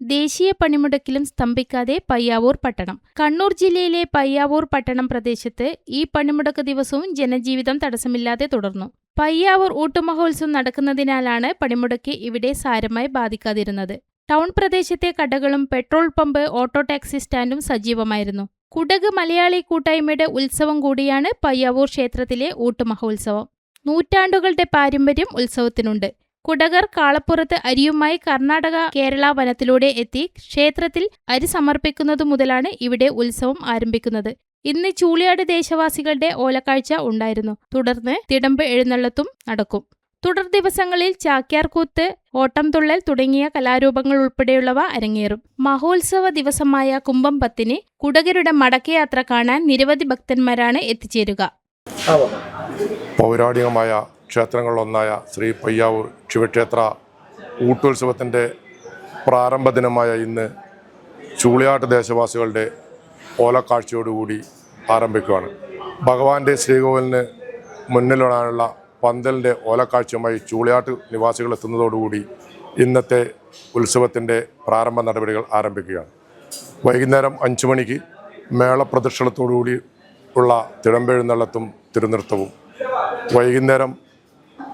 ദേശീയ പണിമുടക്കിലും സ്തംഭിക്കാതെ പയ്യാവൂർ പട്ടണം. കണ്ണൂർ ജില്ലയിലെ പയ്യാവൂർ പട്ടണം പ്രദേശത്ത് ഈ പണിമുടക്ക് ദിവസവും ജനജീവിതം തടസ്സമില്ലാതെ തുടർന്നു. പയ്യാവൂർ ഊട്ടുമഹോത്സവം നടക്കുന്നതിനാലാണ് പണിമുടക്ക് ഇവിടെ സാരമായി ബാധിക്കാതിരുന്നത്. ടൗൺ പ്രദേശത്തെ കടകളും പെട്രോൾ പമ്പ് ഓട്ടോ ടാക്സി സ്റ്റാൻഡും സജീവമായിരുന്നു. കുടക് മലയാളി കൂട്ടായ്മയുടെ ഉത്സവം കൂടിയാണ് പയ്യാവൂർ ക്ഷേത്രത്തിലെ ഊട്ടുമഹോത്സവം. നൂറ്റാണ്ടുകളുടെ പാരമ്പര്യം ഉത്സവത്തിനുണ്ട്. കുടകർ കാളപ്പുറത്ത് അരിയുമായി കർണാടക കേരള വനത്തിലൂടെ എത്തി ക്ഷേത്രത്തിൽ അരി സമർപ്പിക്കുന്നതു മുതലാണ് ഇവിടെ ഉത്സവം ആരംഭിക്കുന്നത്. ഇന്ന് ചൂളിയാട് ദേശവാസികളുടെ ഓലക്കാഴ്ച ഉണ്ടായിരുന്നു. തുടർന്ന് തിടമ്പ് എഴുന്നള്ളത്തും നടക്കും. തുടർ ദിവസങ്ങളിൽ ചാക്യാർകൂത്ത് ഓട്ടം തുള്ളൽ തുടങ്ങിയ കലാരൂപങ്ങൾ ഉൾപ്പെടെയുള്ളവ അരങ്ങേറും. മഹോത്സവ ദിവസമായ കുംഭം പത്തിന് കുടകരുടെ മടക്കയാത്ര കാണാൻ നിരവധി ഭക്തന്മാരാണ് എത്തിച്ചേരുക. പൗരാണികമായ ക്ഷേത്രങ്ങളിലൊന്നായ ശ്രീ പയ്യാവൂർ ശിവക്ഷേത്ര ഊട്ടുത്സവത്തിന്റെ പ്രാരംഭ ദിനമായ ഇന്ന് ചൂളിയാട്ട് ദേശവാസികളുടെ ഓലക്കാഴ്ചയോടുകൂടി ആരംഭിക്കുകയാണ്. ഭഗവാന്റെ ശ്രീകോവിലിന് മുന്നിലിടാനുള്ള പന്തലിന്റെ ഓലക്കാഴ്ചയുമായി ചൂളിയാട്ട് നിവാസികൾ എത്തുന്നതോടുകൂടി ഇന്നത്തെ ഉത്സവത്തിന്റെ പ്രാരംഭ നടപടികൾ ആരംഭിക്കുകയാണ്. വൈകുന്നേരം അഞ്ച് മണിക്ക് മേളപ്രദക്ഷിണത്തോടുകൂടി ഉള്ള തിടമ്പെഴുന്നള്ളത്തും തിരുനൃത്തവും. വൈകുന്നേരം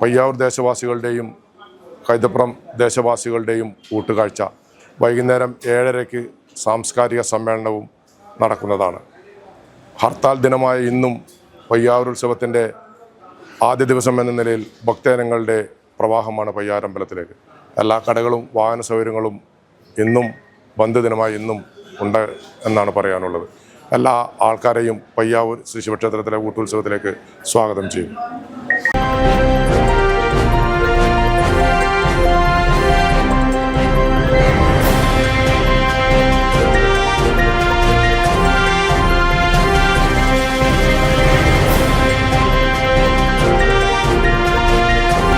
പയ്യാവൂർ ദേശവാസികളുടെയും കൈതപ്പുറം ദേശവാസികളുടെയും കൂട്ടുകാഴ്ച വൈകുന്നേരം ഏഴരയ്ക്ക് സാംസ്കാരിക സമ്മേളനവും നടക്കുന്നതാണ്. ഹർത്താൽ ദിനമായ ഇന്നും പയ്യാവൂർ ഉത്സവത്തിന്റെ ആദ്യ ദിവസം എന്ന നിലയിൽ ഭക്തജനങ്ങളുടെ പ്രവാഹമാണ് പയ്യാരമ്പലത്തിലേക്ക്. എല്ലാ കടകളും വാഹന സൗകര്യങ്ങളും ഇന്നും ബന്ദ് ദിനമായി ഇന്നും ഉണ്ട് എന്നാണ് പറയാനുള്ളത്. എല്ലാ ആൾക്കാരെയും പയ്യാവൂർ ശ്രീ ശിവക്ഷേത്രത്തിലെ കൂട്ടുത്സവത്തിലേക്ക് സ്വാഗതം ചെയ്യും.